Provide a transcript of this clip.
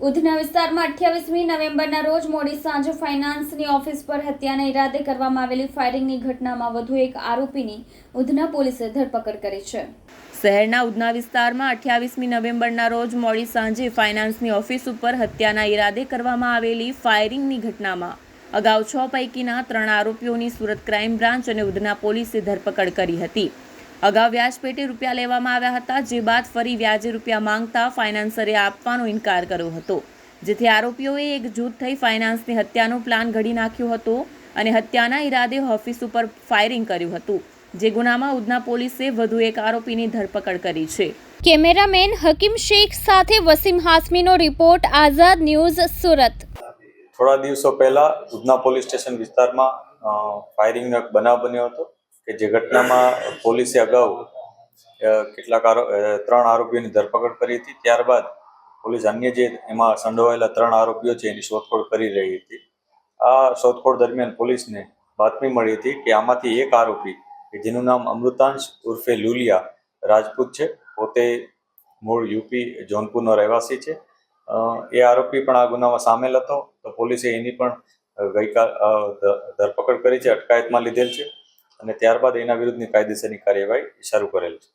ઉધના વિસ્તારમાં અઠ્યાવીસમી નવેમ્બરના રોજ મોડી સાંજે ફાઇનાન્સની ઓફિસ પર હત્યાના ઈરાદે કરવામાં આવેલી ફાયરિંગની ઘટનામાં વધુ એક આરોપીની ઉધના પોલીસે ધરપકડ કરી છે. શહેરના ઉધના વિસ્તારમાં અઠ્યાવીસમી નવેમ્બરના રોજ મોડી સાંજે ફાઇનાન્સની ઓફિસ ઉપર હત્યાના ઈરાદે કરવામાં આવેલી ફાયરિંગની ઘટનામાં અગાઉ છ પૈકીના ત્રણ આરોપીઓની સુરત ક્રાઇમ બ્રાન્ચ અને ઉધના પોલીસે ધરપકડ કરી હતી. અગાઉ વ્યાજપેટે રૂપિયા લેવામાં આવ્યા હતા જે બાદ ફરી વ્યાજે રૂપિયા માંગતા ફાઇનાન્સરે આપવાનો ઇનકાર કર્યો હતો. જેથી આરોપીઓએ એક જૂથ થઈ ફાઇનાન્સની હત્યાનો પ્લાન ઘડી નાખ્યો હતો અને હત્યાના ઈરાદે ઓફિસ ઉપર ફાયરિંગ કર્યું હતું જે ગુનામાં ઉધના પોલીસે વધુ એક આરોપીની ધરપકડ કરી છે. કેમેરામેન હકીમ શેખ સાથે વસીમ હાસમીનો રિપોર્ટ આઝાદ ન્યૂઝ સુરત. થોડા દિવસો પહેલા ઉધના પોલીસ સ્ટેશન વિસ્તારમાં ફાયરિંગનો એક બનાવ બન્યો હતો. કે જે ઘટનામાં પોલીસે અગાઉ કેટલાક ત્રણ આરોપીઓની ધરપકડ કરી હતી. ત્યારબાદ પોલીસ અન્ય જે એમાં સંડોવાયેલા ત્રણ આરોપીઓ છે એની શોધખોળ કરી રહી હતી. આ શોધખોળ દરમિયાન પોલીસને બાતમી મળી હતી કે આમાંથી એક આરોપી, કે જેનું નામ અમૃતાંશ ઉર્ફે લુલિયા રાજપૂત છે, પોતે મૂળ યુપી જોનપુરનો રહેવાસી છે. એ આરોપી પણ આ ગુનામાં સામેલ હતો. તો પોલીસે એની પણ ગઈકાલ ધરપકડ કરી છે, અટકાયતમાં લીધેલ છે. અને ત્યારબાદ એના વિરુદ્ધની કાયદેસરની કાર્યવાહી શરૂ કરેલ છે.